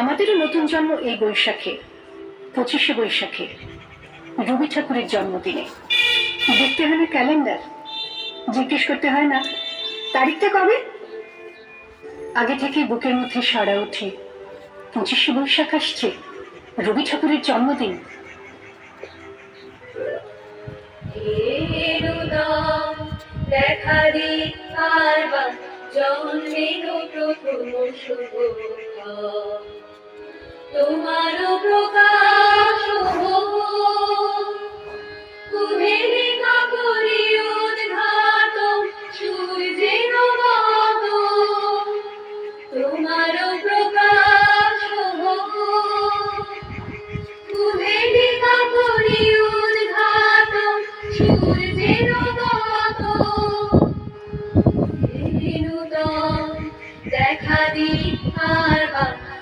আমাদেরও নতুন জন্ম এই বৈশাখে, পঁচিশে বৈশাখে, রবি ঠাকুরের জন্মদিনে। দেখতে হয় না ক্যালেন্ডার। জিজ্ঞেস করতে হয় না, তারিখটা কবে? আগে থেকে বুকের মধ্যে সাড়া ওঠে। পঁচিশে বৈশাখ আসছে, রবি ঠাকুরের জন্মদিন। প্রথম শুভ তোমার প্রকাশ কুহেরি কাপড়ি উদ্ঘাত, সূর্যের মত। তোমার প্রকাশ কুহেরি কাপড়ি উদ্ঘাত, সূর্যের মত। দেখা দি প্রথম শুভ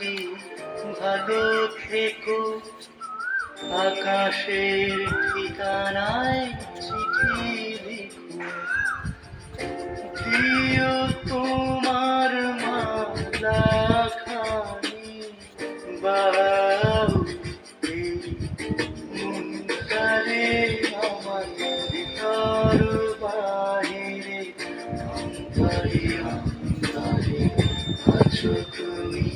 আছি ভালো থেকো আকাশের ঠিকানায় তোমার মালা খানি আমার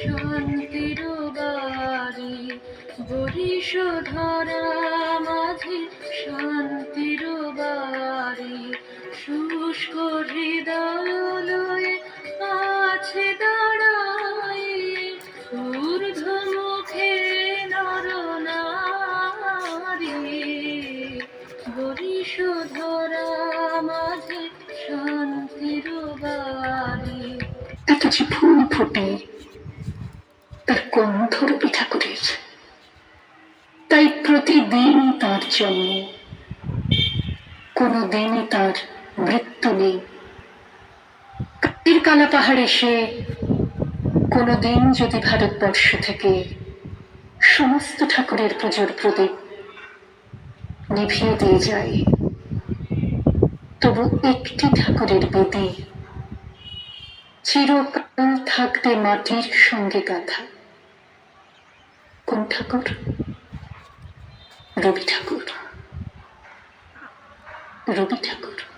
শান্তির বাড়ি বরিশধরা মাঝে শান্তির বাড়ি। শুষ্ক হৃদয় আছে দাঁড়াই, ঊর্ধ্ব মুখে নর নারী। বরিশধরা মাঝে শান্তির বাড়ি যে ফুল ফোটে। তার গন্ধ রবি ঠাকুরের তাই প্রতিদিন তার জন্ম। কোনো দিনই তার মৃত্যু নেই। কাটির কালা পাহাড়ে সে কোনো দিন যদি ভারতবর্ষ থেকে সমস্ত ঠাকুরের পুজোর প্রদীপ নিভিয়ে দিয়ে যায়, তবু একটি ঠাকুরের বেদী চিরকাল থাকবে মাটির সঙ্গে গাথা। কোন ঠাকুর রবি ঠাকুর রবি ঠাকুর